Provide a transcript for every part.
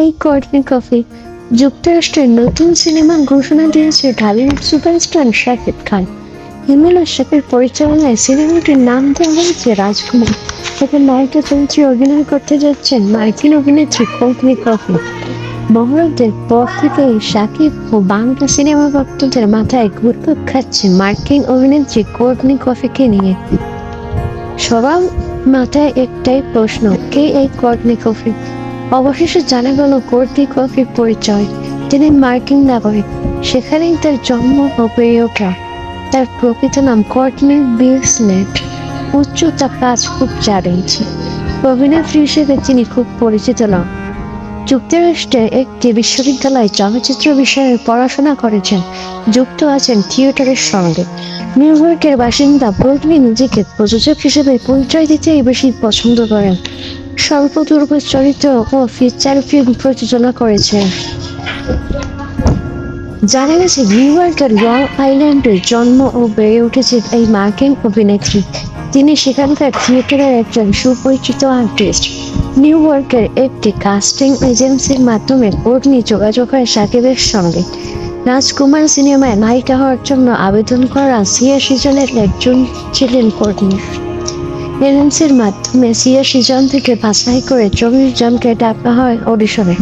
এই কর্টনি কফি যুক্তরাষ্ট্রের নতুন সিনেমা ঘোষণা দিয়েছে ঢালিউড সুপারস্টার শাকিব খান। হিমেল আশরাফের পরিচালনায় সিনেমাটির নাম দেওয়া হয়েছে রাজকুমার। এতে নায়িকা চরিত্রে অভিনয় করতে যাচ্ছেন মার্কিন অভিনেত্রী কর্টনি কফি মহরতের পর থেকে শাকিব ও বাংলা সিনেমা ভক্তদের মাথায় ঘুরপাক খাচ্ছে মার্কিন অভিনেত্রী কোর্টনি কফিকে নিয়ে। সবার মাথায় একটাই প্রশ্ন, কে এই কোর্টনি কফি অবশেষে জানা গেল কোর্টনি কফির পরিচয়। তিনি মার্কিন নাগরিক, সেখানেই তার জন্ম ওঠা। তার প্রকৃত নাম কোর্টনি বিলসনেট উচ্চতা পাঁচ ফুট চার ইঞ্চি। অভিনেত্রী হিসেবে তিনি খুব পরিচিত নন। যুক্তরাষ্ট্রের একটি বিশ্ববিদ্যালয়ে চলচ্চিত্র বিষয়ে পড়াশোনা করেছেন, যুক্ত আছেন থিয়েটারের সঙ্গে। নিউ ইয়র্কের বাসিন্দা ব্রুকলি নিজেকে প্রযোজক হিসেবে পরিচয় দিতেই বেশি পছন্দ করেন। চরিত্র ও ফিচার ফিল্ম প্রযোজনা করেছেন জানা গেছে, নিউ ইয়র্কের লং আইল্যান্ডে জন্ম ও বেড়ে উঠেছে এই মার্কিন অভিনেত্রী। তিনি সেখানকার থিয়েটারের একজন সুপরিচিত আর্টিস্ট। নিউ ইয়র্কের একটি কাস্টিং এজেন্সির মাধ্যমে কোর্টনি যোগাযোগ হয় সাকিবের সঙ্গে। রাজকুমার সিনেমায় নায়িকা হওয়ার জন্য আবেদন করা ছিয়াশি জনের একজন ছিলেন কোর্টনি এজেন্সির মাধ্যমে ছিয়াশি জন থেকে বাছাই করে চব্বিশ জনকে ডাকা হয় অডিশনে।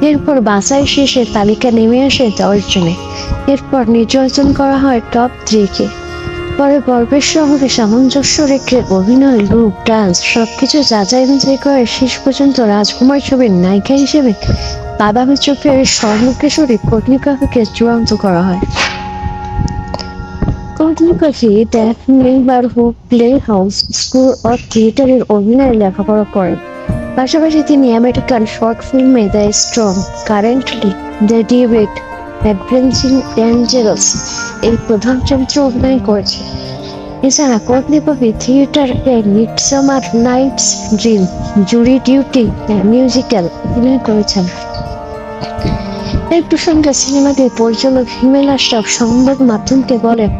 এরপর বাছাই শেষে তালিকা নেমে আসে দশ জনে এরপর নির্বাচন করা হয় টপ থ্রিকে। পরে পর্বের সঙ্গে সামঞ্জস্য রেখে অভিনয়, লুক, ডান্স সবকিছু যাচাই বাছাই করে শেষ পর্যন্ত রাজকুমার ছবির নায়িকা হিসেবে বাদামি চোখের স্বর্ণকেশরী কর্ণিকাকে চূড়ান্ত করা হয়। কর্ণিকাকে that neighbourhood play house school of থিয়েটারের অভিনয়ে লেখাপড়া করেন। পাশাপাশি তিনি আমেরিকান শর্ট ফিল্মে the strong, currently, the debate avenging angels এই প্রধান চরিত্রে অভিনয় করেছে এছাড়া কর্তৃপক্ষে theatre a midsummer nights dream, jury duty musical অভিনয় করেছেন। এই প্রসঙ্গে সিনেমাটির পরিচালক হিমেল আশরাফ সংবাদ মাধ্যমকে বলেন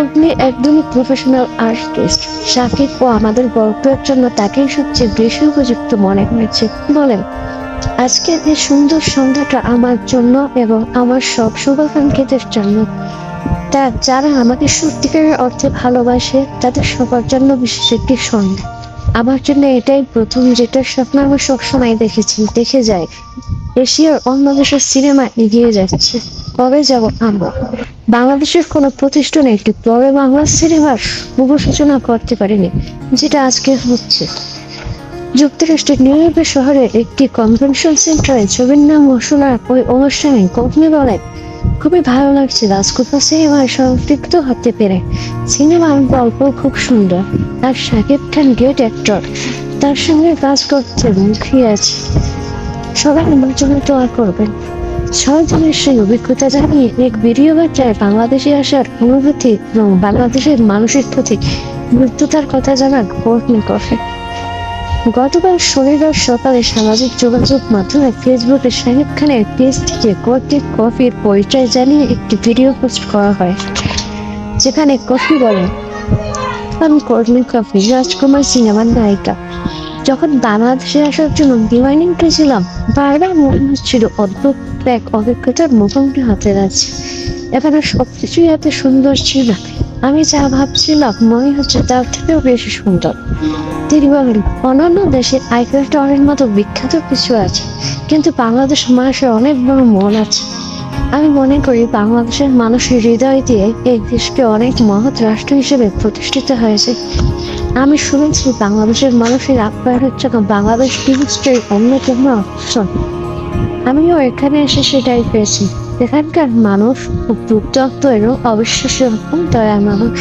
আপনি একদমই প্রফেশনাল আর্টিস্ট শাকিব ও আমাদের গল্পের জন্য তাকেই সবচেয়ে বেশি উপযুক্ত মনে হয়েছে। বলেন আজকের এই সুন্দর সন্ধ্যাটা আমার জন্য এবং আমার সব শুভাকাঙ্ক্ষীদের জন্য, তা যারা আমাকে সত্যিকারের অর্থে ভালোবাসে, তাদের সবার জন্য বিশেষ একটি সন্ধ্যা। আমার জন্য এটাই প্রথম যেটার স্বপ্ন আমি সবসময় দেখেছি। দেখে যাই। এশিয়ার অন্য দেশের সিনেমা এগিয়ে যাচ্ছে। কবে যাব আমরা? বাংলাদেশের কোনো প্রতিষ্ঠানে একটি বড় বাংলা সিনেমার শুভ সূচনা করতে পারেনি, যেটা আজকে হচ্ছে। যুক্তরাষ্ট্রের নিউ ইয়র্কের শহরে একটি কনভেনশন সেন্টারে ছবির নাম ঘোষণার ওই অনুষ্ঠানে কোম্পানি বলেন, খুবই ভালো লাগছে রাজকুমার সিনেমায় সম্পৃক্ত হতে পেরে। সিনেমার গল্প খুব সুন্দর। আর শাকিব খান গ্রেট অ্যাক্টর তার সঙ্গে কাজ করতে মুখী আছে। সবাই আমার জন্য দোয়া করবেন। ছয় সেই অভিজ্ঞতা জানিয়ে এক ভিডিও বার্তায় বাংলাদেশে আসার অনুভূতি এবং বাংলাদেশের মানুষের প্রতি মৃত্যুতার কথা জানান কোর্টনি কফি। গতকাল শনিবার সকালে সামাজিক যোগাযোগ মাধ্যমে ফেসবুকে শাহিদ খানের পেজ থেকে কোর্টনি কফির পরিচয় জানিয়ে একটি ভিডিও পোস্ট করা হয়, যেখানে কফি বলেন, আমি কোর্টনি কফি, রাজকুমার সিনেমার নায়িকা। যখন বাংলাদেশে আসার জন্য বিমানে উঠেছিলাম বারবার মনে হচ্ছিল অদ্ভুত এক অভিজ্ঞতার মুখোমুখি হতে যাচ্ছে। এখানে সবকিছুই এত সুন্দর ছিল আমি যা ভাবছিলাম মনে হচ্ছে তার থেকেও বেশি সুন্দর। তিনি বলেন, অন্যান্য দেশে আইফেল টাওয়ারের মতো বিখ্যাত কিছু আছে, কিন্তু বাংলাদেশ মানুষের অনেক বড় মন আছে। আমি মনে করি বাংলাদেশের মানুষের হৃদয় দিয়ে এই দেশকে অনেক মহৎ রাষ্ট্র হিসেবে প্রতিষ্ঠিত হয়েছে। আমি শুনেছি বাংলাদেশের মানুষের আপ্যায়নের জন্য বাংলাদেশ টিভিস্টের অন্যতম অপশন। আমিও এখানে এসে সেটাই পেয়েছি। এখানকার মানুষ খুব দুর্দান্ত এবং অবিশ্বাস্য দয়া মানুষ।